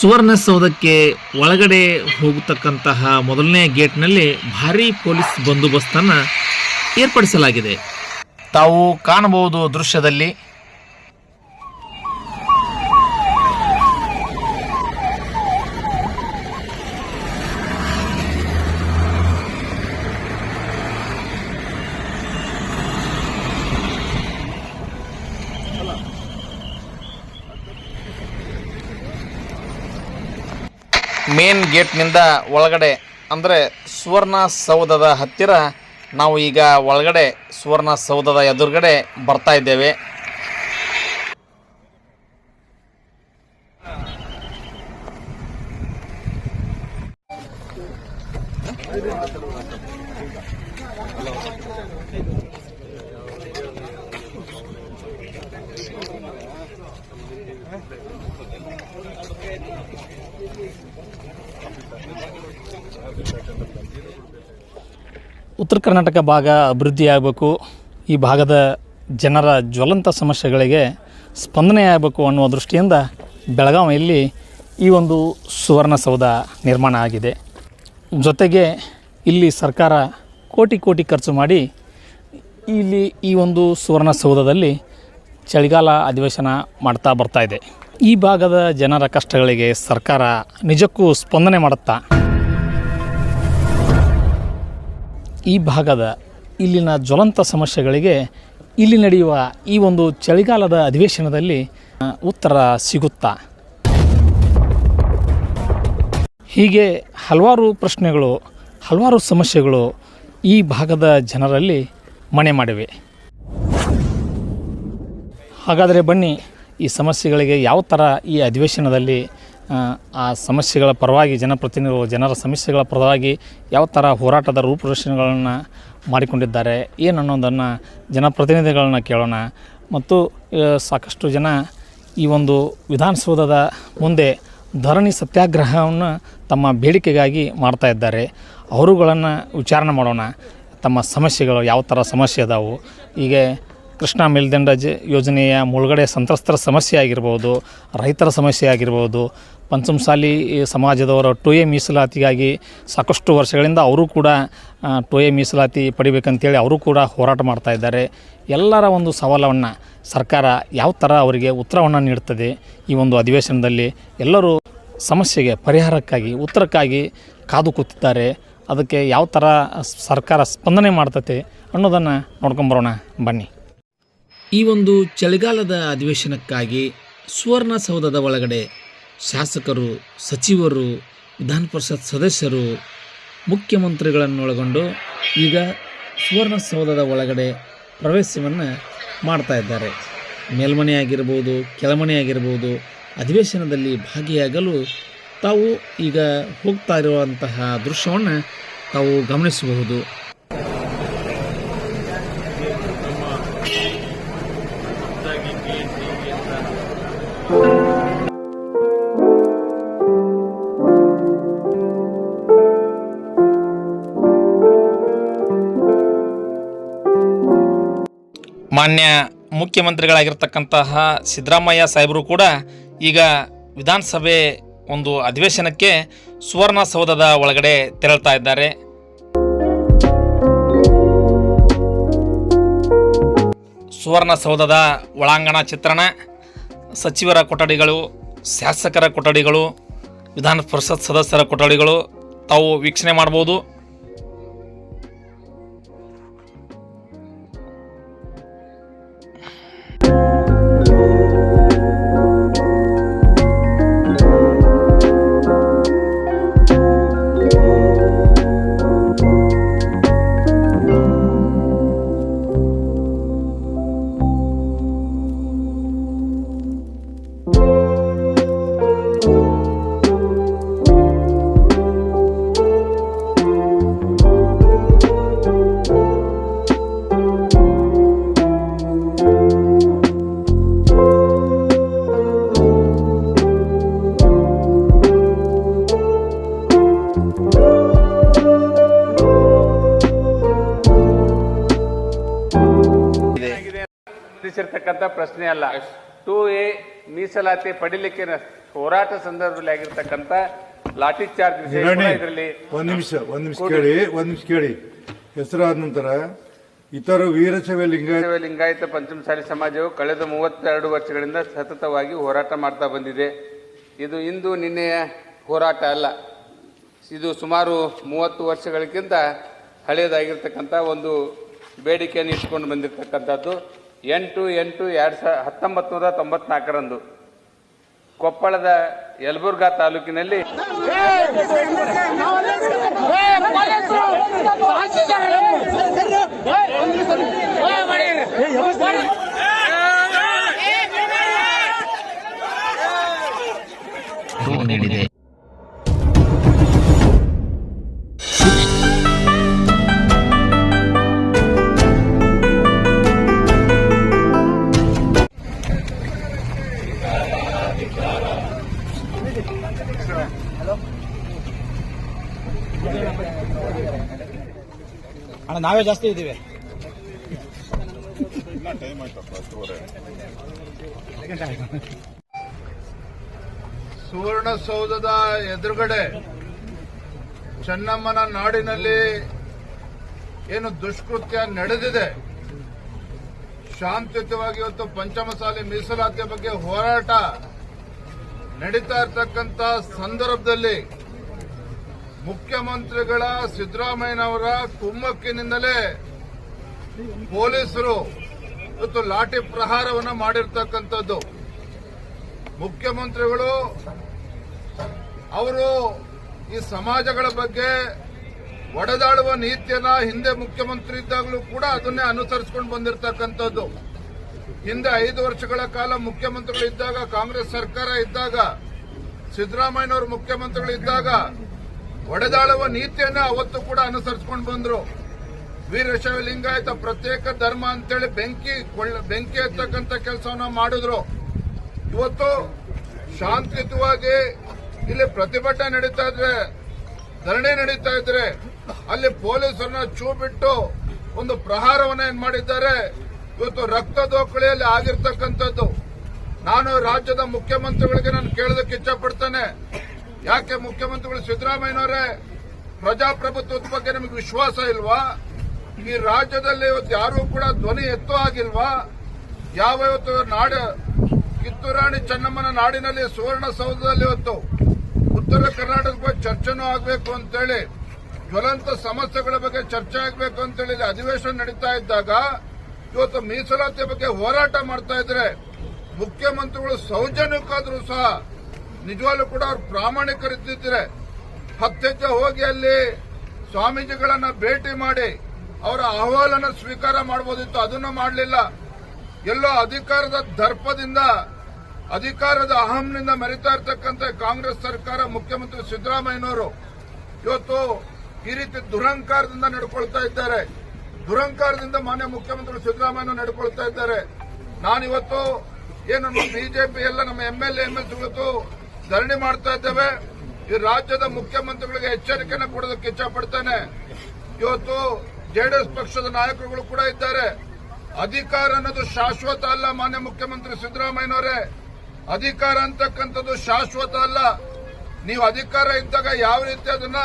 ಸುವರ್ಣಸೌಧಕ್ಕೆ ಒಳಗಡೆ ಹೋಗತಕ್ಕಂತಹ ಮೊದಲನೇ ಗೇಟ್ನಲ್ಲಿ ಭಾರೀ ಪೊಲೀಸ್ ಬಂದೋಬಸ್ತನ್ನು ಏರ್ಪಡಿಸಲಾಗಿದೆ. ತಾವು ಕಾಣಬಹುದು ದೃಶ್ಯದಲ್ಲಿ ಮೇನ್ ಗೇಟ್ನಿಂದ ಒಳಗಡೆ, ಅಂದರೆ ಸುವರ್ಣ ಸೌಧದ ಹತ್ತಿರ ನಾವು ಈಗ ಒಳಗಡೆ ಸುವರ್ಣ ಸೌಧದ ಎದುರುಗಡೆ ಬರ್ತಾ ಇದ್ದೇವೆ. ಉತ್ತರ ಕರ್ನಾಟಕ ಭಾಗ ಅಭಿವೃದ್ಧಿಯಾಗಬೇಕು ಈ ಭಾಗದ ಜನರ ಜ್ವಲಂತ ಸಮಸ್ಯೆಗಳಿಗೆ ಸ್ಪಂದನೆ ಆಗಬೇಕು ಅನ್ನುವ ದೃಷ್ಟಿಯಿಂದ ಬೆಳಗಾವಿಯಲ್ಲಿ ಈ ಒಂದು ಸುವರ್ಣಸೌಧ ನಿರ್ಮಾಣ ಆಗಿದೆ. ಜೊತೆಗೆ ಇಲ್ಲಿ ಸರ್ಕಾರ ಕೋಟಿ ಕೋಟಿ ಖರ್ಚು ಮಾಡಿ ಇಲ್ಲಿ ಈ ಒಂದು ಸುವರ್ಣಸೌಧದಲ್ಲಿ ಚಳಿಗಾಲ ಅಧಿವೇಶನ ಮಾಡ್ತಾ ಬರ್ತಾ ಇದೆ. ಈ ಭಾಗದ ಜನರ ಕಷ್ಟಗಳಿಗೆ ಸರ್ಕಾರ ನಿಜಕ್ಕೂ ಸ್ಪಂದನೆ ಮಾಡುತ್ತಾ ಈ ಭಾಗದ ಇಲ್ಲಿನ ಜ್ವಲಂತ ಸಮಸ್ಯೆಗಳಿಗೆ ಇಲ್ಲಿ ನಡೆಯುವ ಈ ಒಂದು ಚಳಿಗಾಲದ ಅಧಿವೇಶನದಲ್ಲಿ ಉತ್ತರ ಸಿಗುತ್ತಾ? ಹೀಗೆ ಹಲವಾರು ಪ್ರಶ್ನೆಗಳು, ಹಲವಾರು ಸಮಸ್ಯೆಗಳು ಈ ಭಾಗದ ಜನರಲ್ಲಿ ಮನೆ ಮಾಡಿವೆ. ಹಾಗಾದರೆ ಬನ್ನಿ, ಈ ಸಮಸ್ಯೆಗಳಿಗೆ ಯಾವ ಥರ ಈ ಅಧಿವೇಶನದಲ್ಲಿ ಆ, ಸಮಸ್ಯೆಗಳ ಪರವಾಗಿ ಜನಪ್ರತಿನಿಧಿಗಳು ಜನರ ಸಮಸ್ಯೆಗಳ ಪರವಾಗಿ ಯಾವ ಥರ ಹೋರಾಟದ ರೂಪುರೇಷೆಗಳನ್ನು ಮಾಡಿಕೊಂಡಿದ್ದಾರೆ ಏನು ಅನ್ನೋದನ್ನು ಜನಪ್ರತಿನಿಧಿಗಳನ್ನ ಕೇಳೋಣ. ಮತ್ತು ಸಾಕಷ್ಟು ಜನ ಈ ಒಂದು ವಿಧಾನಸೌಧದ ಮುಂದೆ ಧರಣಿ ಸತ್ಯಾಗ್ರಹವನ್ನು ತಮ್ಮ ಬೇಡಿಕೆಗಾಗಿ ಮಾಡ್ತಾ ಇದ್ದಾರೆ. ಅವರುಗಳನ್ನು ವಿಚಾರಣೆ ಮಾಡೋಣ. ತಮ್ಮ ಸಮಸ್ಯೆಗಳು ಯಾವ ಥರ ಸಮಸ್ಯೆ ಅದಾವು. ಹೀಗೆ ಕೃಷ್ಣ ಮೇಲ್ದಂಡ ಜ ಯೋಜನೆಯ ಮುಳುಗಡೆ ಸಂತ್ರಸ್ತರ ಸಮಸ್ಯೆ ಆಗಿರ್ಬೋದು, ರೈತರ ಸಮಸ್ಯೆ ಆಗಿರ್ಬೋದು, ಪಂಚಮಸಾಲಿ ಸಮಾಜದವರ ಟು ಎ ಮೀಸಲಾತಿಗಾಗಿ ಸಾಕಷ್ಟು ವರ್ಷಗಳಿಂದ ಅವರು ಕೂಡ ಟು ಎ ಮೀಸಲಾತಿ ಪಡಿಬೇಕಂತೇಳಿ ಅವರು ಕೂಡ ಹೋರಾಟ ಮಾಡ್ತಾ ಇದ್ದಾರೆ. ಎಲ್ಲರ ಒಂದು ಸವಾಲವನ್ನು ಸರ್ಕಾರ ಯಾವ ಥರ ಅವರಿಗೆ ಉತ್ತರವನ್ನು ನೀಡುತ್ತದೆ ಈ ಒಂದು ಅಧಿವೇಶನದಲ್ಲಿ ಎಲ್ಲರೂ ಸಮಸ್ಯೆಗೆ ಪರಿಹಾರಕ್ಕಾಗಿ, ಉತ್ತರಕ್ಕಾಗಿ ಕಾದು ಕೂತಿದ್ದಾರೆ. ಅದಕ್ಕೆ ಯಾವ ಥರ ಸರ್ಕಾರ ಸ್ಪಂದನೆ ಮಾಡ್ತತೆ ಅನ್ನೋದನ್ನು ನೋಡ್ಕೊಂಬರೋಣ. ಬನ್ನಿ. ಈ ಒಂದು ಚಳಿಗಾಲದ ಅಧಿವೇಶನಕ್ಕಾಗಿ ಸುವರ್ಣಸೌಧದ ಒಳಗಡೆ ಶಾಸಕರು, ಸಚಿವರು, ವಿಧಾನ ಪರಿಷತ್ ಸದಸ್ಯರು, ಮುಖ್ಯಮಂತ್ರಿಗಳನ್ನೊಳಗೊಂಡು ಈಗ ಸುವರ್ಣಸೌಧದ ಒಳಗಡೆ ಪ್ರವೇಶವನ್ನು ಮಾಡ್ತಾ ಇದ್ದಾರೆ. ಮೇಲ್ಮನೆ ಆಗಿರ್ಬೋದು ಕೆಳಮನೆ ಆಗಿರ್ಬೋದು ಅಧಿವೇಶನದಲ್ಲಿ ಭಾಗಿಯಾಗಲು ತಾವು ಈಗ ಹೋಗ್ತಾ ಇರುವಂತಹ ದೃಶ್ಯವನ್ನು ತಾವು ಗಮನಿಸಬಹುದು. ಮಾನ್ಯ ಮುಖ್ಯಮಂತ್ರಿಗಳಾಗಿರ್ತಕ್ಕಂತಹ ಸಿದ್ದರಾಮಯ್ಯ ಸಾಹೇಬರು ಕೂಡ ಈಗ ವಿಧಾನಸಭೆ ಒಂದು ಅಧಿವೇಶನಕ್ಕೆ ಸುವರ್ಣಸೌಧದ ಒಳಗಡೆ ತೆರಳ್ತಾ ಇದ್ದಾರೆ. ಸುವರ್ಣಸೌಧದ ಒಳಾಂಗಣ ಚಿತ್ರಣ, ಸಚಿವರ ಕೊಠಡಿಗಳು, ಶಾಸಕರ ಕೊಠಡಿಗಳು, ವಿಧಾನ ಪರಿಷತ್ ಸದಸ್ಯರ ಕೊಠಡಿಗಳು ತಾವು ವೀಕ್ಷಣೆ ಮಾಡ್ಬೋದು. ಪ್ರಶ್ನಿಸಿರ್ತಕ್ಕಂಥ ಪ್ರಶ್ನೆ ಅಲ್ಲ. ಟೂ ಎ ಮೀಸಲಾತಿ ಪಡಿಲಿಕ್ಕೆ ಹೋರಾಟ ಸಂದರ್ಭದಲ್ಲಿ ಆಗಿರ್ತಕ್ಕಂಥ ಲಾಠಿ ಚಾರ್ಜ್ ಇದರಲ್ಲಿ ಒಂದ್ ನಿಮಿಷ ಒಂದ್ ನಿಮಿಷ ಕೇಳಿ ಒಂದ್ ನಿಮಿಷ ಕೇಳಿ. ಹೆಸರಾದ ನಂತರ ಇತರ ವೀರಶೈವ ಲಿಂಗಾಯತ ಲಿಂಗಾಯತ ಪಂಚಮಸಾಲಿ ಸಮಾಜವು ಕಳೆದ ಮೂವತ್ತೆರಡು ವರ್ಷಗಳಿಂದ ಸತತವಾಗಿ ಹೋರಾಟ ಮಾಡ್ತಾ ಬಂದಿದೆ. ಇದು ಇಂದು ನಿನ್ನೆಯ ಹೋರಾಟ ಅಲ್ಲ. ಇದು ಸುಮಾರು ಮೂವತ್ತು ವರ್ಷಗಳಿಗಿಂತ ಹಳೆಯದಾಗಿರ್ತಕ್ಕಂಥ ಒಂದು ಬೇಡಿಕೆಯನ್ನು ಇಟ್ಕೊಂಡು ಬಂದಿರತಕ್ಕಂಥದ್ದು. ಎಂಟು ಎಂಟು ಎರಡು ಸಾವಿರ ಹತ್ತೊಂಬತ್ತು ನೂರ ತೊಂಬತ್ನಾಲ್ಕರಂದು ಕೊಪ್ಪಳದ ಯಲಬುರ್ಗಾ ತಾಲೂಕಿನಲ್ಲಿ ನೀಡಿದೆ. ಅಣ್ಣ, ನಾವೇ ಜಾಸ್ತಿ ಇದ್ದೀವಿ. ಸುವರ್ಣಸೌಧದ ಎದುರುಗಡೆ ಚೆನ್ನಮ್ಮನ ನಾಡಿನಲ್ಲಿ ಏನು ದುಷ್ಕೃತ್ಯ ನಡೆದಿದೆ? ಶಾಂತಿಯುತವಾಗಿ ಇವತ್ತು ಪಂಚಮಸಾಲಿ ಮೀಸಲಾತಿಯ ಬಗ್ಗೆ ಹೋರಾಟ ನಡೀತಾ ಇರ್ತಕ್ಕಂಥ ಸಂದರ್ಭದಲ್ಲಿ ಮುಖ್ಯಮಂತ್ರಿಗಳ ಸಿದ್ದರಾಮಯ್ಯನವರ ಕುಮ್ಮಕ್ಕಿನಿಂದಲೇ ಪೊಲೀಸರು ಇವತ್ತು ಲಾಠಿ ಪ್ರಹಾರವನ್ನು ಮಾಡಿರ್ತಕ್ಕಂಥದ್ದು. ಮುಖ್ಯಮಂತ್ರಿಗಳು, ಅವರು ಈ ಸಮಾಜಗಳ ಬಗ್ಗೆ ಒಡೆದಾಡುವ ನೀತಿಯನ್ನ ಹಿಂದೆ ಮುಖ್ಯಮಂತ್ರಿ ಇದ್ದಾಗಲೂ ಕೂಡ ಅದನ್ನೇ ಅನುಸರಿಸಿಕೊಂಡು ಬಂದಿರತಕ್ಕಂಥದ್ದು. ಹಿಂದೆ ಐದು ವರ್ಷಗಳ ಕಾಲ ಮುಖ್ಯಮಂತ್ರಿಗಳು ಇದ್ದಾಗ ಕಾಂಗ್ರೆಸ್ ಸರ್ಕಾರ ಇದ್ದಾಗ, ಸಿದ್ದರಾಮಯ್ಯನವರು ಮುಖ್ಯಮಂತ್ರಿಗಳು ಇದ್ದಾಗ ಒಡೆದಾಳುವ ನೀತಿಯನ್ನ ಅವತ್ತು ಕೂಡ ಅನುಸರಿಸಿಕೊಂಡು ಬಂದ್ರು. ವೀರಶೈವ ಲಿಂಗಾಯತ ಪ್ರತ್ಯೇಕ ಧರ್ಮ ಅಂತೇಳಿ ಬೆಂಕಿ ಬೆಂಕಿ ಎತ್ತಕ್ಕಂತ ಕೆಲಸವನ್ನ ಮಾಡಿದ್ರು. ಇವತ್ತು ಶಾಂತಿಯುತವಾಗಿ ಇಲ್ಲಿ ಪ್ರತಿಭಟನೆ ನಡೀತಾ ಇದ್ರೆ, ಧರಣಿ ನಡೀತಾ ಇದ್ರೆ, ಅಲ್ಲಿ ಪೊಲೀಸರನ್ನ ಚೂ ಬಿಟ್ಟು ಒಂದು ಪ್ರಹಾರವನ್ನ ಏನ್ ಮಾಡಿದ್ದಾರೆ ಇವತ್ತು ರಕ್ತ ದೋಕಳಿಯಲ್ಲಿ ಆಗಿರ್ತಕ್ಕಂಥದ್ದು. ನಾನು ರಾಜ್ಯದ ಮುಖ್ಯಮಂತ್ರಿಗಳಿಗೆ ನಾನು ಕೇಳೋದಕ್ಕೆ ಇಚ್ಛಪಡ್ತೇನೆ. ಯಾಕೆ ಮುಖ್ಯಮಂತ್ರಿಗಳು ಸಿದ್ದರಾಮಯ್ಯನವರೇ ಪ್ರಜಾಪ್ರಭುತ್ವದ ಬಗ್ಗೆ ನಿಮಗೆ ವಿಶ್ವಾಸ ಇಲ್ವಾ? ಈ ರಾಜ್ಯದಲ್ಲಿ ಇವತ್ತು ಯಾರೂ ಕೂಡ ಧ್ವನಿ ಎತ್ತೋ ಆಗಿಲ್ವಾ ಯಾವ ಇವತ್ತು ನಾಡ, ಕಿತ್ತೂರಾಣಿ ಚೆನ್ನಮ್ಮನ ನಾಡಿನಲ್ಲಿ ಸುವರ್ಣಸೌಧದಲ್ಲಿ ಇವತ್ತು ಉತ್ತರ ಕರ್ನಾಟಕದ ಬಗ್ಗೆ ಚರ್ಚೆನೂ ಆಗಬೇಕು ಅಂತೇಳಿ, ಜ್ವಲಂತ ಸಮಸ್ಯೆಗಳ ಬಗ್ಗೆ ಚರ್ಚೆ ಆಗಬೇಕು ಅಂತೇಳಿ ಅಧಿವೇಶನ ನಡೀತಾ ಇದ್ದಾಗ ಇವತ್ತು ಮೀಸಲಾತಿ ಬಗ್ಗೆ ಹೋರಾಟ ಮಾಡ್ತಾ ಇದ್ರೆ ಮುಖ್ಯಮಂತ್ರಿಗಳು ಸೌಜನ್ಯಕ್ಕಾದ್ರೂ ಸಹ ನಿಜವಾಗ್ಲೂ ಕೂಡ ಅವ್ರು ಪ್ರಾಮಾಣಿಕರಿದ್ದಿದ್ರೆ ಹತ್ತೆಜ್ಜೆ ಹೋಗಿ ಅಲ್ಲಿ ಸ್ವಾಮೀಜಿಗಳನ್ನ ಭೇಟಿ ಮಾಡಿ ಅವರ ಅಹವಾಲನ್ನು ಸ್ವೀಕಾರ ಮಾಡಬಹುದಿತ್ತು ಅದನ್ನು ಮಾಡಲಿಲ್ಲ. ಎಲ್ಲೋ ಅಧಿಕಾರದ ದರ್ಪದಿಂದ, ಅಧಿಕಾರದ ಅಹಂನಿಂದ ಮರಿತಾ ಇರ್ತಕ್ಕಂಥ ಕಾಂಗ್ರೆಸ್ ಸರ್ಕಾರ ಮುಖ್ಯಮಂತ್ರಿ ಸಿದ್ದರಾಮಯ್ಯನವರು ಇವತ್ತು ಈ ರೀತಿ ದುರಂಕಾರದಿಂದ ನಡ್ಕೊಳ್ತಾ ಇದ್ದಾರೆ. ದುರಂಕಾರದಿಂದ ಮಾನ್ಯ ಮುಖ್ಯಮಂತ್ರಿ ಸಿದ್ದರಾಮಯ್ಯ ನಡ್ಕೊಳ್ತಾ ಇದ್ದಾರೆ. ನಾನಿವತ್ತು ಏನು ಬಿಜೆಪಿ ಎಲ್ಲ ನಮ್ಮ ಎಂಎಲ್ಎ ಎಂಎಲ್ಸಿಗಳು ಧರಣಿ ಮಾಡ್ತಾ ಇದ್ದೇವೆ. ಈ ರಾಜ್ಯದ ಮುಖ್ಯಮಂತ್ರಿಗಳಿಗೆ ಎಚ್ಚರಿಕೆಯನ್ನು ಕೊಡೋದಕ್ಕೆ ಇಚ್ಛಪಡ್ತೇನೆ. ಇವತ್ತು ಜೆಡಿಎಸ್ ಪಕ್ಷದ ನಾಯಕರುಗಳು ಕೂಡ ಇದ್ದಾರೆ. ಅಧಿಕಾರ ಅನ್ನೋದು ಶಾಶ್ವತ ಅಲ್ಲ ಮಾನ್ಯ ಮುಖ್ಯಮಂತ್ರಿ ಸಿದ್ದರಾಮಯ್ಯನವರೇ. ಅಧಿಕಾರ ಅಂತಕ್ಕಂಥದ್ದು ಶಾಶ್ವತ ಅಲ್ಲ. ನೀವು ಅಧಿಕಾರ ಇದ್ದಾಗ ಯಾವ ರೀತಿ ಅದನ್ನ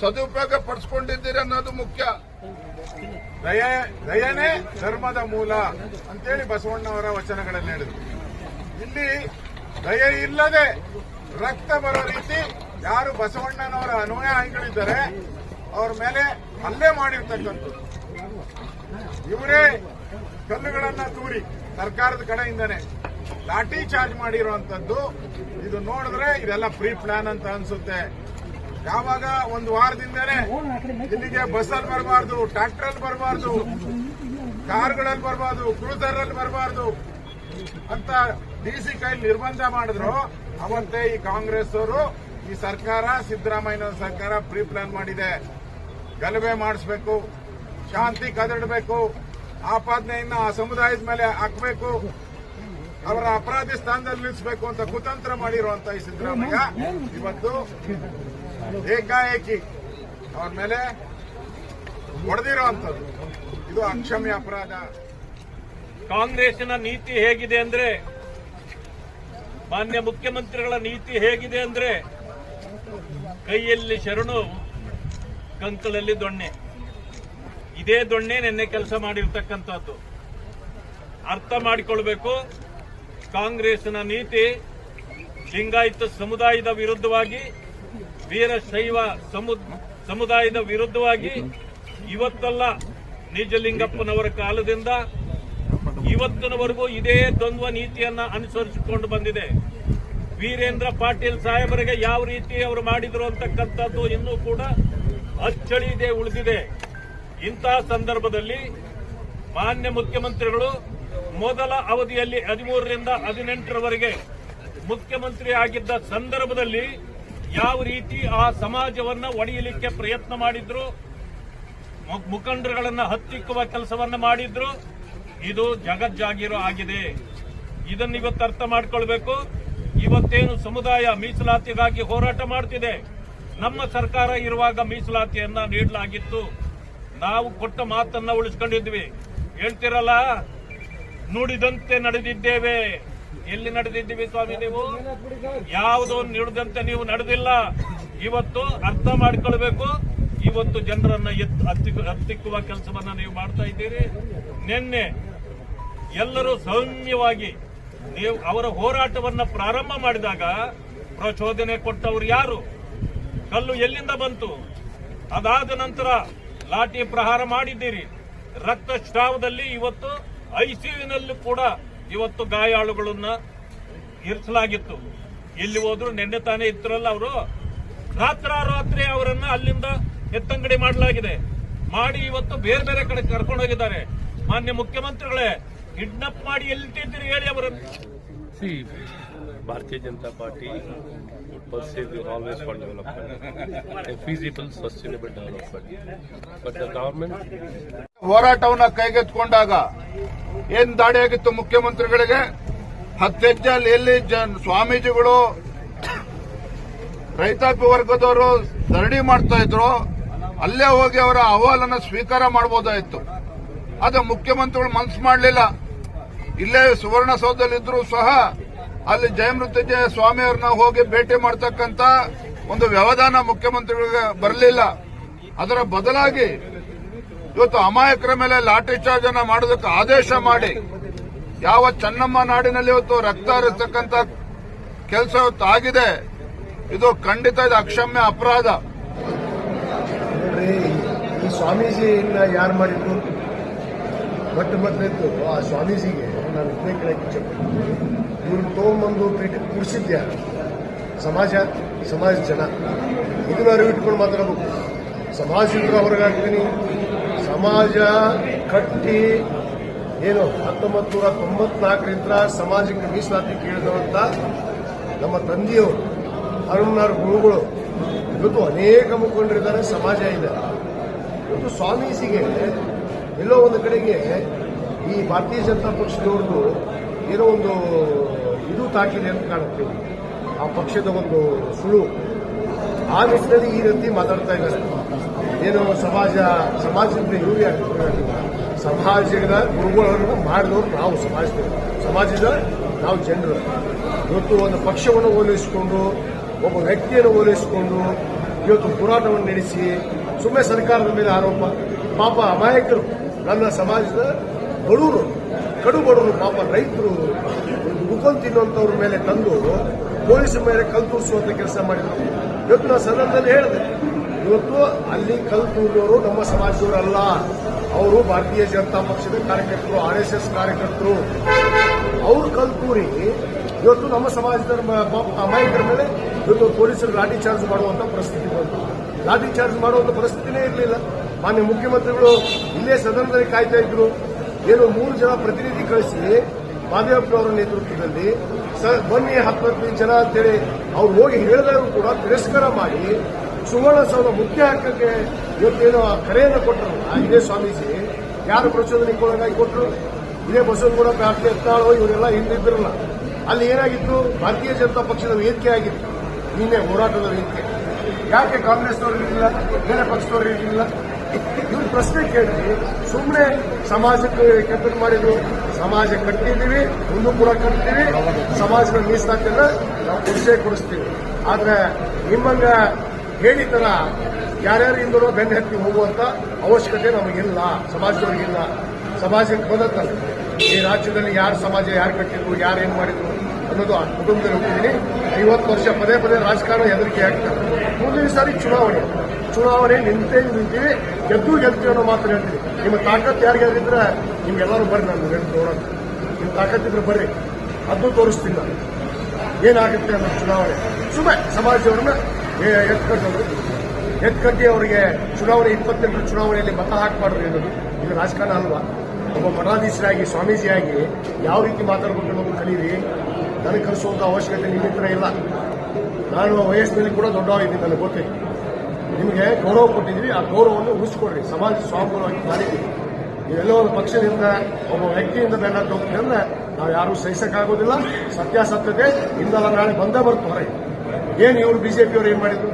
ಸದುಪಯೋಗ ಪಡಿಸ್ಕೊಂಡಿದ್ದೀರಿ ಅನ್ನೋದು ಮುಖ್ಯ. ದಯ, ದಯನೇ ಧರ್ಮದ ಮೂಲ ಅಂತೇಳಿ ಬಸವಣ್ಣವರ ವಚನಗಳನ್ನು ಹೇಳಿದ್ರು. ಇಲ್ಲಿ ದಯೆ ಇಲ್ಲದೆ ರಕ್ತ ಬರೋ ರೀತಿ ಯಾರು ಬಸವಣ್ಣನವರ ಅನುಯಾಯಿಗಳಿದ್ದಾರೆ, ಅವ್ರ ಮೇಲೆ ಹಲ್ಲೆ ಮಾಡಿರ್ತಕ್ಕಂಥದ್ದು. ಇವರೇ ಕಲ್ಲುಗಳನ್ನ ತೂರಿ ಸರ್ಕಾರದ ಕಡೆಯಿಂದನೇ ಲಾಠಿ ಚಾರ್ಜ್ ಮಾಡಿರುವಂತದ್ದು ಇದು ನೋಡಿದ್ರೆ ಇದೆಲ್ಲ ಪ್ರೀ ಪ್ಲಾನ್ ಅಂತ ಅನ್ಸುತ್ತೆ. ಯಾವಾಗ ಒಂದು ವಾರದಿಂದಲೇ ಇಲ್ಲಿಗೆ ಬಸ್ಸಲ್ಲಿ ಬರಬಾರ್ದು ಟ್ರಾಕ್ಟರ್ ಬರಬಾರ್ದು, ಕಾರ್ಗಳಲ್ಲಿ ಬರಬಾರ್ದು ಕ್ರೂಸರ್ ಅಲ್ಲಿ ಬರಬಾರ್ದು ಅಂತ ಡಿ ಸಿ ಕೈ ನಿರ್ಬಂಧ ಮಾಡಿದ್ರು. ಅವತ್ತೇ ಈ ಕಾಂಗ್ರೆಸ್ ಅವರು ಈ ಸರ್ಕಾರ ಸಿದ್ದರಾಮಯ್ಯ ಸರ್ಕಾರ ಪ್ರೀ ಪ್ಲಾನ್ ಮಾಡಿದೆ. ಗಲಭೆ ಮಾಡಿಸ್ಬೇಕು, ಶಾಂತಿ ಕದಡಬೇಕು, ಆಪಾದನೆಯನ್ನ ಆ ಸಮುದಾಯದ ಮೇಲೆ ಹಾಕಬೇಕು, ಅವರ ಅಪರಾಧಿ ಸ್ಥಾನದಲ್ಲಿ ನಿಲ್ಲಿಸಬೇಕು ಅಂತ ಕುತಂತ್ರ ಮಾಡಿರುವಂತ ಈ ಸಿದ್ದರಾಮಯ್ಯ. ಇವತ್ತು ಏಕಾಏಕಿ. ಅವ್ರ ಮೇಲೆ ಹೊಡೆದಿರುವಂತದ್ದು ಇದು ಅಕ್ಷಮ್ಯ ಅಪರಾಧ. ಕಾಂಗ್ರೆಸ್ನ ನೀತಿ ಹೇಗಿದೆ ಅಂದ್ರೆ, ಮಾನ್ಯ ಮುಖ್ಯಮಂತ್ರಿಗಳ ನೀತಿ ಹೇಗಿದೆ ಅಂದ್ರೆ, ಕೈಯಲ್ಲಿ ಶರಣು, ಕಂಕಳಲ್ಲಿ ದೊಣ್ಣೆ. ಇದೇ ದೊಣ್ಣೆ ನಿನ್ನೆ ಕೆಲಸ ಮಾಡಿರ್ತಕ್ಕಂಥದ್ದು. ಅರ್ಥ ಮಾಡಿಕೊಳ್ಬೇಕು ಕಾಂಗ್ರೆಸ್ನ ನೀತಿ ಲಿಂಗಾಯತ ಸಮುದಾಯದ ವಿರುದ್ಧವಾಗಿ ವೀರಶೈವ ಸಮು ಸಮುದಾಯದ ವಿರುದ್ಧವಾಗಿ ಇವತ್ತಲ್ಲ ನಿಜಲಿಂಗಪ್ಪನವರ ಕಾಲದಿಂದ ಇವತ್ತಿನವರೆಗೂ ಇದೇ ದ್ವಂದ್ವ ನೀತಿಯನ್ನ ಅನುಸರಿಸಿಕೊಂಡು ಬಂದಿದೆ. ವೀರೇಂದ್ರ ಪಾಟೀಲ್ ಸಾಹೇಬರಿಗೆ ಯಾವ ರೀತಿ ಅವರು ಮಾಡಿದ್ರು ಅಂತಕ್ಕಂಥದ್ದು ಇನ್ನೂ ಕೂಡ ಅಚ್ಚಳಿದೆ ಉಳಿದಿದೆ. ಇಂತಹ ಸಂದರ್ಭದಲ್ಲಿ ಮಾನ್ಯ ಮುಖ್ಯಮಂತ್ರಿಗಳು ಮೊದಲ ಅವಧಿಯಲ್ಲಿ ಹದಿಮೂರರಿಂದ ಹದಿನೆಂಟರವರೆಗೆ ಮುಖ್ಯಮಂತ್ರಿ ಆಗಿದ್ದ ಸಂದರ್ಭದಲ್ಲಿ ಯಾವ ರೀತಿ ಆ ಸಮಾಜವನ್ನ ಒಡೆಯಲಿಕ್ಕೆ ಪ್ರಯತ್ನ ಮಾಡಿದ್ರು ಮುಖಂಡರುಗಳನ್ನ ಹತ್ತಿಕ್ಕುವ ಕೆಲಸವನ್ನ ಮಾಡಿದ್ರು, ಇದು ಜಗಜ್ಜಾಗಿರೋ ಆಗಿದೆ. ಇದನ್ನ ಇವತ್ತು ಅರ್ಥ ಮಾಡ್ಕೊಳ್ಬೇಕು. ಇವತ್ತೇನು ಸಮುದಾಯ ಮೀಸಲಾತಿಗಾಗಿ ಹೋರಾಟ ಮಾಡ್ತಿದೆ. ನಮ್ಮ ಸರ್ಕಾರ ಇರುವಾಗ ಮೀಸಲಾತಿಯನ್ನ ನೀಡಲಾಗಿತ್ತು. ನಾವು ಕೊಟ್ಟ ಮಾತನ್ನ ಉಳಿಸ್ಕೊಂಡಿದ್ವಿ. ಹೇಳ್ತಿರಲ್ಲ, ನುಡಿದಂತೆ ನಡೆದಿದ್ದೇವೆ. ಎಲ್ಲಿ ನಡೆದಿದ್ದೀವಿ ಸ್ವಾಮಿ ನೀವು? ಯಾವುದೋ ನೀಡದಂತೆ ನೀವು ನಡೆದಿಲ್ಲ. ಇವತ್ತು ಅರ್ಥ ಮಾಡಿಕೊಳ್ಬೇಕು. ಇವತ್ತು ಜನರನ್ನ ಹತ್ತಿಕ್ಕುವ ಕೆಲಸವನ್ನ ನೀವು ಮಾಡ್ತಾ ಇದ್ದೀರಿ. ನಿನ್ನೆ ಎಲ್ಲರೂ ಸೌಮ್ಯವಾಗಿ ನೀವು ಅವರ ಹೋರಾಟವನ್ನ ಪ್ರಾರಂಭ ಮಾಡಿದಾಗ ಪ್ರಚೋದನೆ ಕೊಟ್ಟವರು ಯಾರು? ಕಲ್ಲು ಎಲ್ಲಿಂದ ಬಂತು? ಅದಾದ ನಂತರ ಲಾಠಿ ಪ್ರಹಾರ ಮಾಡಿದ್ದೀರಿ. ರಕ್ತಸ್ರಾವದಲ್ಲಿ ಇವತ್ತು ಐಸಿಯುನಲ್ಲೂ ಕೂಡ ಇವತ್ತು ಗಾಯಾಳುಗಳನ್ನ ಇರಿಸಲಾಗಿತ್ತು. ಎಲ್ಲಿ ಹೋದ್ರು ನಿನ್ನೆ ತಾನೇ ಇತ್ತರಲ್ಲ ಅವರು. ರಾತ್ರಾರಾತ್ರಿ ಅವರನ್ನ ಅಲ್ಲಿಂದ ಎತ್ತಂಗಡಿ ಮಾಡಲಾಗಿದೆ. ಮಾಡಿ ಇವತ್ತು ಬೇರೆ ಬೇರೆ ಕಡೆ ಕರ್ಕೊಂಡು ಹೋಗಿದ್ದಾರೆ. ಮಾನ್ಯ ಮುಖ್ಯಮಂತ್ರಿಗಳೇ ಕಿಡ್ನಾಪ್ ಮಾಡಿ ಎಲ್ಲಿಟ್ಟಿದ್ದೀರಿ ಹೇಳಿ ಅವರನ್ನು. Bharatiya Janata Janata Perceive you always for development, a feasible, sustainable development. But the government ಹೋರಾಟವನ್ನ ಕೈಗೆತ್ಕೊಂಡಾಗ ಏನ್ ದಾಳಿ ಆಗಿತ್ತು ಮುಖ್ಯಮಂತ್ರಿಗಳಿಗೆ ಹತ್ತೆಜ್ಜಲ್ಲಿ ಎಲ್ಲಿ ಜನ್ ಸ್ವಾಮೀಜಿಗಳು ರೈತಾಪಿ ವರ್ಗದವರು ಧರಣಿ ಮಾಡ್ತಾ ಇದ್ರು ಅಲ್ಲೇ ಹೋಗಿ ಅವರ ಅಹವಾಲನ್ನ ಸ್ವೀಕಾರ ಮಾಡಬಹುದಾಯಿತು ಆದರೆ ಮುಖ್ಯಮಂತ್ರಿಗಳು ಮನಸ್ಸು ಮಾಡಲಿಲ್ಲ. ಇಲ್ಲೇ ಸುವರ್ಣಸೌಧದಲ್ಲಿದ್ರು ಸಹ ಅಲ್ಲಿ ಜಯಮೃತ್ಯುಂಜಯ ಸ್ವಾಮಿಯವ್ರನ್ನ ಹೋಗಿ ಭೇಟಿ ಮಾಡತಕ್ಕಂತ ಒಂದು ವ್ಯವಧಾನ ಮುಖ್ಯಮಂತ್ರಿಗಳಿಗೆ ಬರಲಿಲ್ಲ. ಅದರ ಬದಲಾಗಿ ಇವತ್ತು ಅಮಾಯಕರ ಮೇಲೆ ಲಾಠಿ ಚಾರ್ಜ್ ಅನ್ನ ಮಾಡೋದಕ್ಕೆ ಆದೇಶ ಮಾಡಿ, ಯಾವ ಚೆನ್ನಮ್ಮ ನಾಡಿನಲ್ಲಿ ಇವತ್ತು ರಕ್ತ ಹರಿಸ್ತಕ್ಕಂಥ ಕೆಲಸ ಆಗಿದೆ. ಇದು ಖಂಡಿತ ಇದು ಅಕ್ಷಮ್ಯ ಅಪರಾಧ. ಸ್ವಾಮೀಜಿ ಈ ಸ್ವಾಮೀಜಿನ ಯಾರು ಮಾಡಿದ್ರು ಮೊಟ್ಟ ಮೊದಲಿತ್ತು ಆ ಸ್ವಾಮೀಜಿಗೆ ನಾನು ಇದನ್ನೇ ಕೇಳಕ್ಕೆ ಇಚ್ಛೆಪಡ್ತೀನಿ ಇವ್ರು ತೊಗೊಂಬಂದು ಪೀಠ ಕೂಡಿಸಿದ್ಯಾರು ಸಮಾಜ ಸಮಾಜ ಜನ. ಇದನ್ನ ಅರಿವಿಟ್ಕೊಂಡು ಮಾತಾಡಬೇಕು. ಸಮಾಜದಿಂದ ಹೊರಗಾಗ್ತೀನಿ ಸಮಾಜ ಕಟ್ಟಿ ಏನು ಹತ್ತೊಂಬತ್ತು ನೂರ ತೊಂಬತ್ನಾಲ್ಕರಿಂದ ಸಮಾಜಕ್ಕೆ ಮೀಸಲಾತಿ ಕೇಳಿದವಂತ ನಮ್ಮ ತಂದೆಯವರು ಅರುಣಾರ್ ಗುರುಗಳು. ಇವತ್ತು ಅನೇಕ ಮುಖಂಡರಿದ್ದಾರೆ, ಸಮಾಜ ಇದೆ. ಇವತ್ತು ಸ್ವಾಮೀಜಿಗೆ ಎಲ್ಲೋ ಒಂದು ಕಡೆಗೆ ಈ ಭಾರತೀಯ ಜನತಾ ಪಕ್ಷದವ್ರದ್ದು ಏನೋ ಒಂದು ಇದು ತಾಕಿದೆ ಅಂತ ಕಾಣುತ್ತೆ. ಆ ಪಕ್ಷದ ಒಂದು ಸುಳು ಆ ನಿಟ್ಟಿನಲ್ಲಿ ಈ ರೀತಿ ಮಾತಾಡ್ತಾ ಇದ್ದಾರೆ. ಏನು ಸಮಾಜ, ಸಮಾಜದಿಂದ ಇವ್ರಿಗೆ ಸಮಾಜದ ಗುರುಗಳನ್ನು ಮಾಡಿದವರು ನಾವು ಸಮಾಜದ ಸಮಾಜದ ನಾವು ಜನರು. ಇವತ್ತು ಒಂದು ಪಕ್ಷವನ್ನು ಓಲೈಸಿಕೊಂಡು, ಒಬ್ಬ ವ್ಯಕ್ತಿಯನ್ನು ಓಲೈಸಿಕೊಂಡು ಇವತ್ತು ಹೋರಾಟವನ್ನು ನಡೆಸಿ, ಸುಮ್ಮನೆ ಸರ್ಕಾರದ ಮೇಲೆ ಆರೋಪ. ಪಾಪ ಅಮಾಯಕರು. ನನ್ನ ಸಮಾಜದ ಬಡವರು ಕಡು ಬಡವರು ಪಾಪ ರೈತರು. ದುಡ್ಕೊಂಡು ತಿನ್ನುವಂಥವ್ರ ಮೇಲೆ ತಂದು ಪೊಲೀಸರ ಮೇಲೆ ಕಲ್ ತೂರಿಸುವಂತ ಕೆಲಸ ಮಾಡಿದ್ರು. ಇವತ್ತು ನಾನು ಸದನದಲ್ಲಿ ಹೇಳಿದೆ. ಇವತ್ತು ಅಲ್ಲಿ ಕಲ್ ತೂರಿದವರು ನಮ್ಮ ಸಮಾಜದವರಲ್ಲ. ಅವರು ಭಾರತೀಯ ಜನತಾ ಪಕ್ಷದ ಕಾರ್ಯಕರ್ತರು, ಆರ್ ಎಸ್ ಎಸ್ ಕಾರ್ಯಕರ್ತರು. ಅವರು ಕಲ್ ತೂರಿ ಇವತ್ತು ನಮ್ಮ ಸಮಾಜದ ಅಮಾಯಕರ ಮೇಲೆ ಇವತ್ತು ಪೊಲೀಸರು ಲಾಠಿ ಚಾರ್ಜ್ ಮಾಡುವಂತ ಪರಿಸ್ಥಿತಿ ಬಂತು. ಲಾಠಿ ಚಾರ್ಜ್ ಮಾಡುವಂತ ಪರಿಸ್ಥಿತಿನೇ ಇರಲಿಲ್ಲ. ಮಾನ್ಯ ಮುಖ್ಯಮಂತ್ರಿಗಳು ಇಲ್ಲೇ ಸದನದಲ್ಲಿ ಕಾಯ್ತಾ ಇದ್ರು. ಏನು ಮೂರು ಜನ ಪ್ರತಿನಿಧಿ ಕಳಿಸಿ ಮಾದೇವಪ್ಪನವರ ನೇತೃತ್ವದಲ್ಲಿ ಬನ್ನಿ ಹತ್ತೊಂಬತ್ತು ಜನ ಅಂತೇಳಿ ಅವ್ರು ಹೋಗಿ ಹೇಳಿದಾಗ ಕೂಡ ತಿರಸ್ಕಾರ ಮಾಡಿ ಸುವರ್ಣಸೌಧ ಮುಖ್ಯ ಹಕ್ಕಕ್ಕೆ ಆ ಕರೆಯನ್ನು ಕೊಟ್ಟರು ಇದೇ ಸ್ವಾಮೀಜಿ, ಯಾರು ಪ್ರಚೋದನೆ ಒಳಗಾಗಿ ಕೊಟ್ಟರು ಇದೇ ಬಸವನಗೌಡ ಪ್ರಾರ್ಥಿ ಎತ್ತಾಳೋ, ಇವರೆಲ್ಲ ಹಿಂದಿದ್ದಿರಲ್ಲ ಅಲ್ಲಿ ಏನಾಗಿತ್ತು? ಭಾರತೀಯ ಜನತಾ ಪಕ್ಷದ ವೇದಿಕೆ ಆಗಿತ್ತು. ನಿನ್ನೆ ಹೋರಾಟದ ವೇದಿಕೆ. ಯಾಕೆ ಕಾಂಗ್ರೆಸ್ನವರು ಇರಲಿಲ್ಲ? ಬೇರೆ ಪಕ್ಷದವರು ಇರಲಿಲ್ಲ? ಪ್ರಶ್ನೆ ಕೇಳಿದ್ವಿ ಸುಮ್ಮನೆ ಸಮಾಜಕ್ಕೆ ಕೆಟ್ಟದ್ದು ಮಾಡಿದ್ರು. ಸಮಾಜ ಕಟ್ಟಿದ್ದೀವಿ ಮುಂದೂ ಕೂಡ ಕಟ್ತೀವಿ. ಸಮಾಜದ ಮೀಸಲಾತಿಯನ್ನ ನಾವು ಕೊಡಿಸೇ ಕೊಡಿಸ್ತೀವಿ. ಆದ್ರೆ ನಿಮ್ಮಂಗ ಹೇಳಿ ಯಾರ್ಯಾರು ಯಾರ್ಯಾರಿಂದಲೋ ಬೆನ್ನು ಹತ್ತಿ ಹೋಗುವಂತ ಅವಶ್ಯಕತೆ ನಮಗಿಲ್ಲ ಸಮಾಜದವ್ರಿಗಿಲ್ಲ ಸಮಾಜಕ್ಕೆ ಬಂದತ್ತಲ್ಲ ಈ ರಾಜ್ಯದಲ್ಲಿ ಯಾರು ಸಮಾಜ ಯಾರು ಕಟ್ಟಿದ್ರು, ಯಾರು ಏನ್ ಮಾಡಿದ್ರು ಅನ್ನೋದು ಆ ಕುಟುಂಬದಲ್ಲಿ ಹೋಗಿದ್ದೀನಿ ಐವತ್ತು ವರ್ಷ ಪದೇ ಪದೇ ರಾಜಕಾರಣ ಹೆದರಿಕೆ ಆಗ್ತಾರೆ ಮುಂದಿನ ಸಾರಿ ಚುನಾವಣೆ. ಚುನಾವಣೆ ನಿಂತೇ ನಿಂತೀವಿ ಗೆದ್ದು ಗೆಲ್ತೀವಿ ಅನ್ನೋ ಮಾತು ಹೇಳ್ತೀವಿ ನಿಮ್ಮ ತಾಕತ್ ಯಾರಿಗೆ ಯಾರಿದ್ರೆ ನಿಮ್ಗೆಲ್ಲರೂ ಬರ್ರಿ ನಾನು ಹೇಳಿ ನೋಡೋಣ ನಿಮ್ಮ ತಾಕತ್ತಿದ್ರೆ ಬರ್ರಿ. ಅದು ತೋರಿಸ್ತೀನಿ ನಾನು. ಏನಾಗುತ್ತೆ ಅನ್ನೋ ಚುನಾವಣೆ? ಸುಮ್ಮನೆ ಸಮಾಜದವ್ರನ್ನ ಎತ್ಕೊಂಡು ಎತ್ಕಟ್ಟಿ ಅವರಿಗೆ ಚುನಾವಣೆ ಇಪ್ಪತ್ತೆಂಟರ ಚುನಾವಣೆಯಲ್ಲಿ ಮತ ಹಾಕಬಾರ್ದು ಅನ್ನೋದು ಇದು ರಾಜಕಾರಣ ಅಲ್ವಾ? ಒಬ್ಬ ಮಠಾಧೀಶರಾಗಿ, ಸ್ವಾಮೀಜಿಯಾಗಿ ಯಾವ ರೀತಿ ಮಾತಾಡಬೇಕು ಅನ್ನೋದು ಕಲೀರಿ? ನನಗೆ ಕಲಿಸುವಂಥ ಅವಶ್ಯಕತೆ ನಿಮ್ಮ ಹತ್ರ ಇಲ್ಲ. ನಾನು ವಯಸ್ಸಿನಲ್ಲಿ ಕೂಡ ದೊಡ್ಡವಾಗಿದ್ದೀನಿ ನನಗೆ ಗೊತ್ತಿದೆ ನಿಮಗೆ ಗೌರವ ಕೊಟ್ಟಿದ್ವಿ ಆ ಗೌರವವನ್ನು ಉಳಿಸ್ಕೊಡ್ರಿ. ಸಮಾಜ ಸ್ವಾಭಿಮಾನವಾಗಿ ಮಾಡಿದ್ದೀವಿ ನೀವೆಲ್ಲೋ ಒಂದು ಪಕ್ಷದಿಂದ, ಒಬ್ಬ ವ್ಯಕ್ತಿಯಿಂದ ಬೆನ್ನ ಹೋಗ್ತೀವಿ ಅಂದ್ರೆ ನಾವು ಯಾರೂ ಸಹಿಸಕ್ಕಾಗೋದಿಲ್ಲ. ಸತ್ಯಾಸತ್ಯತೆ ಇಂದಲ್ಲ ನಾಳೆ ಬಂದೇ ಬರ್ತು ಹೊರಗೆ. ಏನು ಇವರು ಬಿಜೆಪಿಯವರು ಏನ್ ಮಾಡಿದ್ರು?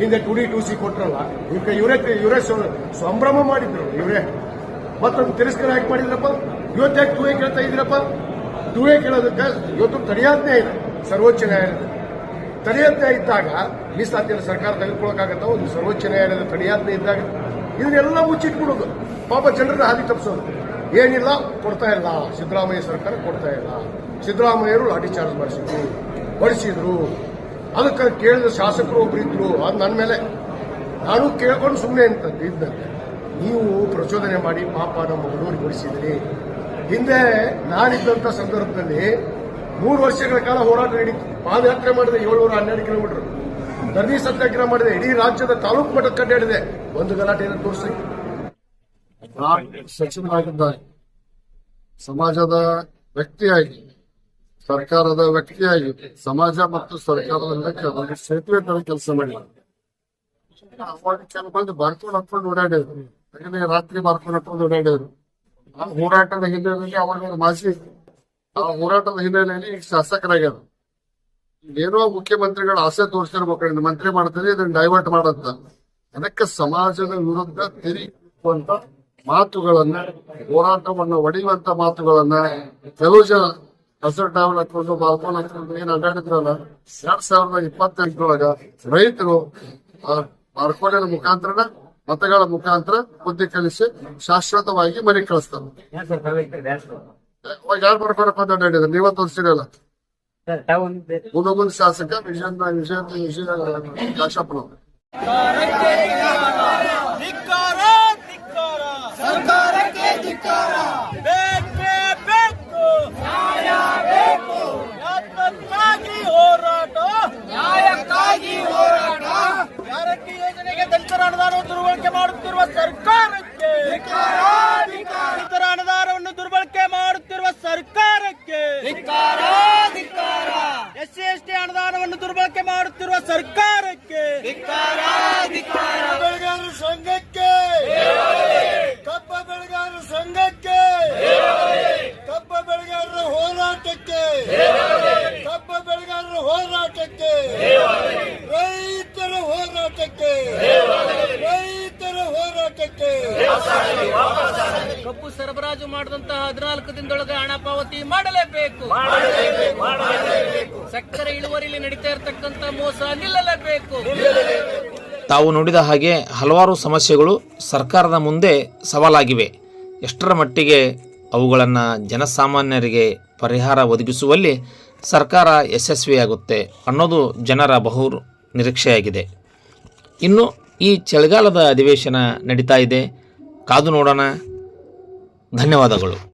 ಹಿಂದೆ ಟು ಡಿ, ಟು ಸಿ ಕೊಟ್ರಲ್ಲ. ಇವ್ಕೆ ಇವರೇ ಇವರೇ ಸಂಭ್ರಮ ಮಾಡಿದ್ರು. ಇವರೇ. ಮತ್ತೊಂದು ತಿರಸ್ಕಾರ ಯಾಕೆ ಮಾಡಿದ್ರಪ್ಪ? ಇವತ್ತು ಯಾಕೆ ಎ ಕೇಳ್ತಾ ಇದ್ದೀರಪ್ಪ? ಎ ಕೇಳೋದಕ್ಕೆ ಇವತ್ತು ತಡೆಯಾಜ್ಞೆ ಇದೆ ಸರ್ವೋಚ್ಚ ನ್ಯಾಯಾಲಯದ ತಡೆಯಂತೆ ಇದ್ದಾಗ ಮೀಸಲಾತಿಯನ್ನು ಸರ್ಕಾರ ತೆಗೆದುಕೊಳ್ಳಕ್ಕಾಗತ್ತ ಒಂದು ಸರ್ವೋಚ್ಚ ನ್ಯಾಯಾಲಯದ ತಡೆಯಾಜ್ಞೆ ಇದ್ದಾಗ ಇದನ್ನೆಲ್ಲ ಮುಚ್ಚಿಟ್ಬಿಡೋದು ಪಾಪ ಜನರ ಹಾದಿ ತಪ್ಪಿಸೋದು. ಏನಿಲ್ಲ, ಕೊಡ್ತಾ ಇಲ್ಲ. ಸಿದ್ದರಾಮಯ್ಯ ಸರ್ಕಾರ ಕೊಡ್ತಾ ಇಲ್ಲ. ಸಿದ್ದರಾಮಯ್ಯರು ಲಾಠಿ ಚಾರ್ಜ್ ಮಾಡಿಸಿದ್ರು. ಬಡಿಸಿದ್ರು. ಅದಕ್ಕೆ ಕೇಳಿದ ಶಾಸಕರು ಒಬ್ರು ಇದ್ರು. ಅದು ನನ್ನ ಮೇಲೆ. ನಾನು ಕೇಳ್ಕೊಂಡು ಸುಮ್ಮನೆ ಅಂತ ಇದ್ದಂತೆ ನೀವು ಪ್ರಚೋದನೆ ಮಾಡಿ ಪಾಪ ನಮ್ಮ ಹುಡುಗರಿಗೆ ಬಡಿಸಿದ್ರಿ. ಹಿಂದೆ ನಾನಿದ್ದಂಥ ಸಂದರ್ಭದಲ್ಲಿ ಮೂರು ವರ್ಷಗಳ ಕಾಲ ಹೋರಾಟ ನಡೀತು ಪಾದಯಾತ್ರೆ ಮಾಡಿದೆ ಏಳ್ನೂರ ಹನ್ನೆರಡು ಕಿಲೋಮೀಟರ್. ಧರಣಿ ಸತ್ಯಾಗ್ರಹ ಮಾಡಿದೆ. ಇಡೀ ರಾಜ್ಯದ ತಾಲೂಕು ಮಟ್ಟಕ್ಕೆ ಕಡ್ಡಾಡಿದೆ ಒಂದು ಗಲಾಟೆಯನ್ನು ತೋರಿಸಿ. ಸಚಿವರಾಗಿದ್ದಾರೆ ಸಮಾಜದ ವ್ಯಕ್ತಿಯಾಗಿ, ಸರ್ಕಾರದ ವ್ಯಕ್ತಿಯಾಗಿ, ಸಮಾಜ ಮತ್ತು ಸರ್ಕಾರದ ಸೇತುವೆ ತರ ಕೆಲಸ ಮಾಡಿದ್ದಾರೆ ಅವಾಗ ಕೆಲವು ಮಂದಿ ಬರ್ಕೊಂಡು ಹಾಕೊಂಡು ಓಡಾಡಿದ್ರು. ರಾತ್ರಿ ಬರ್ಕೊಂಡು ಹಾಕೊಂಡು ಓಡಾಡಿದ್ರು. ಆ ಹೋರಾಟದ ಹಿನ್ನೆಲೆಯಲ್ಲಿ ಅವಾಗ ಮಾಜಿ ಆ ಹೋರಾಟದ ಹಿನ್ನೆಲೆಯಲ್ಲಿ ಈಗ ಶಾಸಕರಾಗ್ಯಾರ. ಏನೋ ಮುಖ್ಯಮಂತ್ರಿಗಳು ಆಸೆ ತೋರಿಸಿರ್ಬೇಕು ಮಂತ್ರಿ ಮಾಡ್ತಾರೆ ಇದನ್ನ ಡೈವರ್ಟ್ ಮಾಡತ್ತ ಅದಕ್ಕೆ ಸಮಾಜದ ವಿರುದ್ಧ ತಿರುಗುವಂತ ಮಾತುಗಳನ್ನ, ಹೋರಾಟವನ್ನು ಒಡೆಯುವಂತ ಮಾತುಗಳನ್ನ ಕೆಲವು ಜನ ಹಸಿರು ಟಾವಲ್ ಹಾಕೊಂಡು ಬಾಲ್ಕೋನ್ ಹಾಕೊಂಡು ಏನ್ ಅಡ್ಡಾಡಿದ್ರಲ್ಲ, ಎರಡ್ ಸಾವಿರದ ಇಪ್ಪತ್ತೆಂಟರೊಳಗ ರೈತರು ಬಾರ್ಕೋನಿನ ಮುಖಾಂತರ ಮತಗಳ ಮುಖಾಂತರ ಬುದ್ಧಿ ಕಲಿಸಿ ಶಾಶ್ವತವಾಗಿ ಮನೆ ಕಳಿಸ್ತಾರೆ. ಯಾರು ಬರ್ಕೊಳಕ್ ಅಂತ ಅಡ್ಡಾಡಿದ್ರು ನೀವ ತೋರಿಸಿರಲ್ಲ ಮುನಗುಂದ ಶಾಸಕ ವಿಜಯ ವಿಜಯ ವಿಜಯ ಹೋರಾಟ. ಯೋಜನೆಗೆ ದಲಿತರ ದುರ್ಬಳಕೆ ಮಾಡುತ್ತಿರುವ ಸರ್ಕಾರಕ್ಕೆ ದಲಿತರ ಅನುದಾನವನ್ನು ದುರ್ಬಳಕೆ ಮಾಡುತ್ತಿರುವ ಸರ್ಕಾರಕ್ಕೆ ಎಸ್ ಸಿ ಎಸ್ ಟಿ ಅನುದಾನವನ್ನು ದುರ್ಬಳಕೆ ಮಾಡುತ್ತಿರುವ ಸರ್ಕಾರಕ್ಕೆ ಬೆಳೆಗಾರರ ಸಂಘಕ್ಕೆ. ಕಬ್ಬ ಬೆಳೆಗಾರರ ಸಂಘಕ್ಕೆ. ಕಬ್ಬ ಬೆಳೆಗಾರರ ಹೋರಾಟಕ್ಕೆ. ಕಬ್ಬ ಬೆಳೆಗಾರರ ಹೋರಾಟಕ್ಕೆ. ರೈತರ ಹೋರಾಟಕ್ಕೆ. ರೈತರ ಹೋರಾಟಕ್ಕೆ. ಕಬ್ಬು ಸರಬರಾಜು ಮಾಡಿದಂತಹ ಹದಿನಾಲ್ಕು ದಿನದೊಳಗೆ ಹಣ ಪಾವತಿ ಮಾಡಲೇಬೇಕು. ಸಕ್ಕರೆ ಇಳುವರಿಯಲ್ಲಿ ನಡೀತಾ ಇರತಕ್ಕಂತ ಮೋಸ ನಿಲ್ಲಲೇಬೇಕು. ತಾವು ನೋಡಿದ ಹಾಗೆ ಹಲವಾರು ಸಮಸ್ಯೆಗಳು ಸರ್ಕಾರದ ಮುಂದೆ ಸವಾಲಾಗಿವೆ. ಎಷ್ಟರ ಮಟ್ಟಿಗೆ ಅವುಗಳನ್ನು ಜನಸಾಮಾನ್ಯರಿಗೆ ಪರಿಹಾರ ಒದಗಿಸುವಲ್ಲಿ ಸರ್ಕಾರ ಯಶಸ್ವಿಯಾಗುತ್ತೆ ಅನ್ನೋದು ಜನರ ಬಹು ನಿರೀಕ್ಷೆಯಾಗಿದೆ. ಇನ್ನು ಈ ಚಳಿಗಾಲದ ಅಧಿವೇಶನ ನಡೀತಾ ಇದೆ. ಕಾದು ನೋಡೋಣ. ಧನ್ಯವಾದಗಳು.